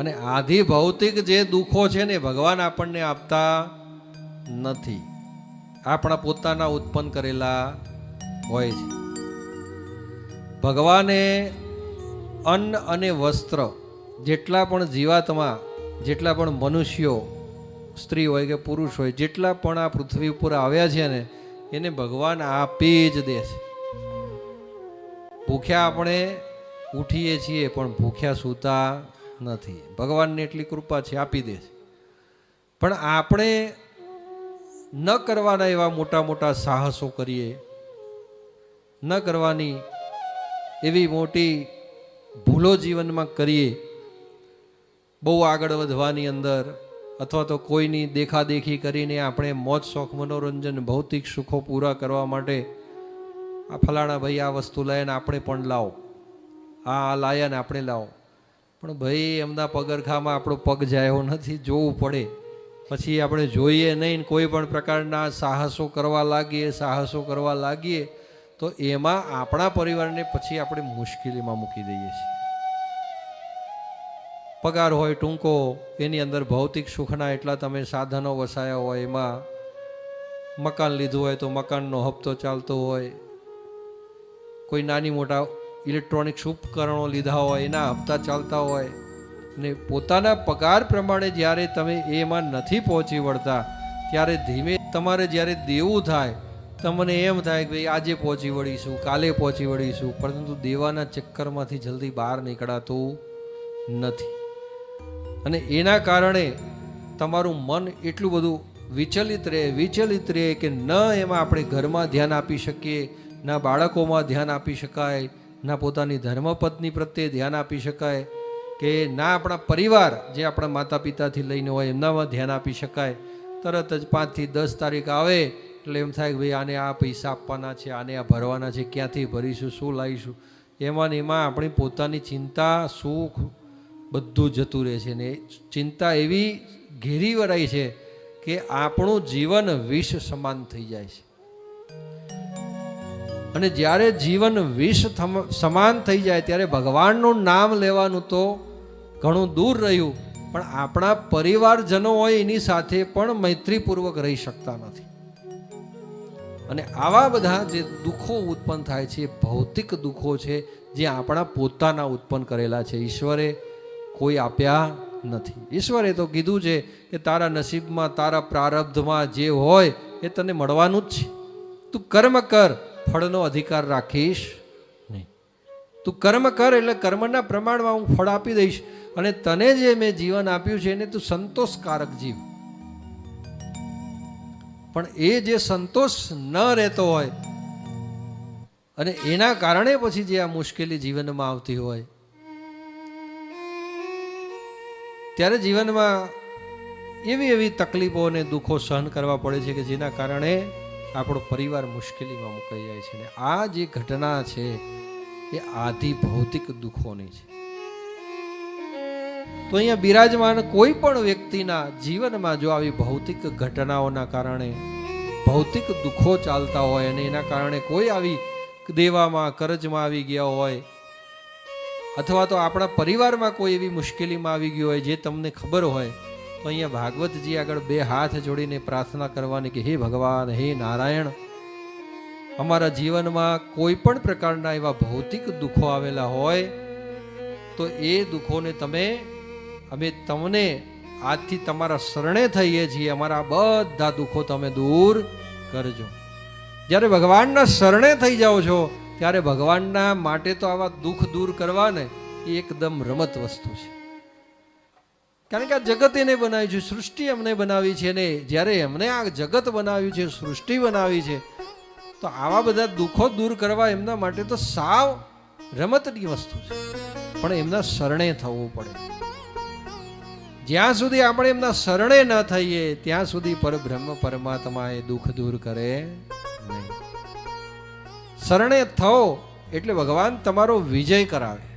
અને આધિ ભૌતિક જે દુઃખો છે ને ભગવાન આપણને આપતા નથી. આપણા પોતાના ઉત્પન્ન કરેલા હોય છે. ભગવાને અન્ન અને વસ્ત્ર જેટલા પણ જીવાતમાં, જેટલા પણ મનુષ્યો, સ્ત્રી હોય કે પુરુષ હોય, જેટલા પણ આ પૃથ્વી ઉપર આવ્યા છે ને, એને ભગવાન આપી જ દે છે. ભૂખ્યા આપણે ઉઠીએ છીએ, પણ ભૂખ્યા સૂતા નથી. ભગવાનની એટલી કૃપા છે, આપી દે છે. પણ આપણે ન કરવાના એવા મોટા મોટા સાહસો કરીએ, ન કરવાની એવી મોટી ભૂલો જીવનમાં કરીએ, બહુ આગળ વધવાની અંદર, અથવા તો કોઈની દેખાદેખી કરીને આપણે મોજ શોખ, મનોરંજન, ભૌતિક સુખો પૂરા કરવા માટે આ ફલાણા ભાઈ આ વસ્તુ લાવીને આપણે પણ લાવો. આ લાયા ને આપણે લાવો. પણ ભાઈ, એમના પગરખામાં આપણો પગ જાય નથી, જોવું પડે. પછી આપણે જોઈએ નહીં, કોઈ પણ પ્રકારના સાહસો કરવા લાગીએ, સાહસો કરવા લાગીએ, તો એમાં આપણા પરિવારને પછી આપણે મુશ્કેલીમાં મૂકી દઈએ છીએ. પગાર હોય, ટૂંકો, એની અંદર ભૌતિક સુખના એટલા તમે સાધનો વસાયા હોય, એમાં મકાન લીધું હોય તો મકાનનો હપ્તો ચાલતો હોય, કોઈ નાની મોટા ઇલેક્ટ્રોનિક્સ ઉપકરણો લીધા હોય, એના હપ્તા ચાલતા હોય, ને પોતાના પગાર પ્રમાણે જ્યારે તમે એમાં નથી પહોંચી વળતા, ત્યારે ધીમે તમારે જ્યારે દેવું થાય, તમને એમ થાય કે ભાઈ આજે પહોંચી વળીશું, કાલે પહોંચી વળીશું, પરંતુ દેવાના ચક્કરમાંથી જલ્દી બહાર નીકળાતું નથી. અને એના કારણે તમારું મન એટલું બધું વિચલિત રહે વિચલિત રહે કે ન એમાં આપણે ઘરમાં ધ્યાન આપી શકીએ, ના બાળકોમાં ધ્યાન આપી શકાય ના પોતાની ધર્મપત્ની પ્રત્યે ધ્યાન આપી શકાય કે ના આપણા પરિવાર જે આપણા માતા પિતાથી લઈને હોય એમનામાં ધ્યાન આપી શકાય. તરત જ પાંચથી દસ તારીખ આવે એટલે એમ થાય કે ભાઈ આને આ પૈસા આપવાના છે, આને આ ભરવાના છે, ક્યાંથી ભરીશું, શું લાવીશું? એમાં એમાં આપણી પોતાની ચિંતા, સુખ બધું જતું રહે છે ને ચિંતા એવી ઘેરી વરાય છે કે આપણું જીવન વિષ સમાન થઈ જાય છે. અને જ્યારે જીવન વિષ સમાન થઈ જાય, ત્યારે ભગવાનનું નામ લેવાનું તો ઘણું દૂર રહ્યું. પણ આપણા પરિવારજનો હોય એની સાથે પણ મૈત્રીપૂર્વક રહી શકતા નથી. અને આવા બધા જે દુઃખો ઉત્પન્ન થાય છે ભૌતિક દુઃખો છે, જે આપણા પોતાના ઉત્પન્ન કરેલા છે. ઈશ્વરે કોઈ આપ્યા નથી. ઈશ્વરે તો કીધું છે કે તારા નસીબમાં, તારા પ્રારબ્ધમાં જે હોય એ તને મળવાનું જ છે. તું કર્મ કર. ફળનો અધિકાર રાખીશ નહીં. તું કર્મ કર એટલે કર્મના પ્રમાણમાં હું ફળ આપી દઈશ અને તને જે મેં જીવન આપ્યું છે એને તું સંતોષકારક જીવ. પણ એ જે સંતોષ ન રહેતો હોય અને એના કારણે પછી જે આ મુશ્કેલી જીવનમાં આવતી હોય, ત્યારે જીવનમાં એવી એવી તકલીફો અને દુઃખો સહન કરવા પડે છે કે જેના કારણે આપણો પરિવાર મુશ્કેલીમાં મુકાઈ જાય છે ને આ જે ઘટના છે, એ આધિ ભૌતિક દુઃખોની છે. તો અહીંયા બિરાજમાન કોઈ પણ વ્યક્તિના જીવનમાં જો આવી ભૌતિક ઘટનાઓના કારણે ભૌતિક દુઃખો ચાલતા હોય અને એના કારણે કોઈ આવી દેવામાં, કરજમાં આવી ગયા હોય, અથવા તો આપણા પરિવારમાં કોઈ એવી મુશ્કેલીમાં આવી ગયું હોય જે તમને ખબર હોય તો અહીંયા ભાગવતજી આગળ બે હાથ જોડીને પ્રાર્થના કરવાની કે, હે ભગવાન, હે નારાયણ, અમારા જીવનમાં કોઈ પણ પ્રકારના એવા ભૌતિક દુઃખો આવેલા હોય, તો એ દુઃખોને તમે, અમે તમને આજથી તમારા શરણે થઈએ છીએ. અમારા બધા દુઃખો તમે દૂર કરજો. જ્યારે ભગવાનના શરણે થઈ જાઓ છો, ત્યારે ભગવાનના માટે તો આવા દુઃખ દૂર કરવાને એ એકદમ રમત વસ્તુ છે. કારણ કે આ જગત એને બનાવ્યું છે, સૃષ્ટિ અમને બનાવી છે ને જ્યારે એમને આ જગત બનાવ્યું છે, સૃષ્ટિ બનાવી છે, તો આવા બધા દુઃખો દૂર કરવા એમના માટે તો સાવ રમતની વસ્તુ છે. પણ એમના શરણે થવું પડે. જ્યાં સુધી આપણે એમના શરણે ન થઈએ, ત્યાં સુધી પરબ્રહ્મ પરમાત્મા એ દુઃખ દૂર કરે શરણે થો એટલે ભગવાન તમારો વિજય કરાવે.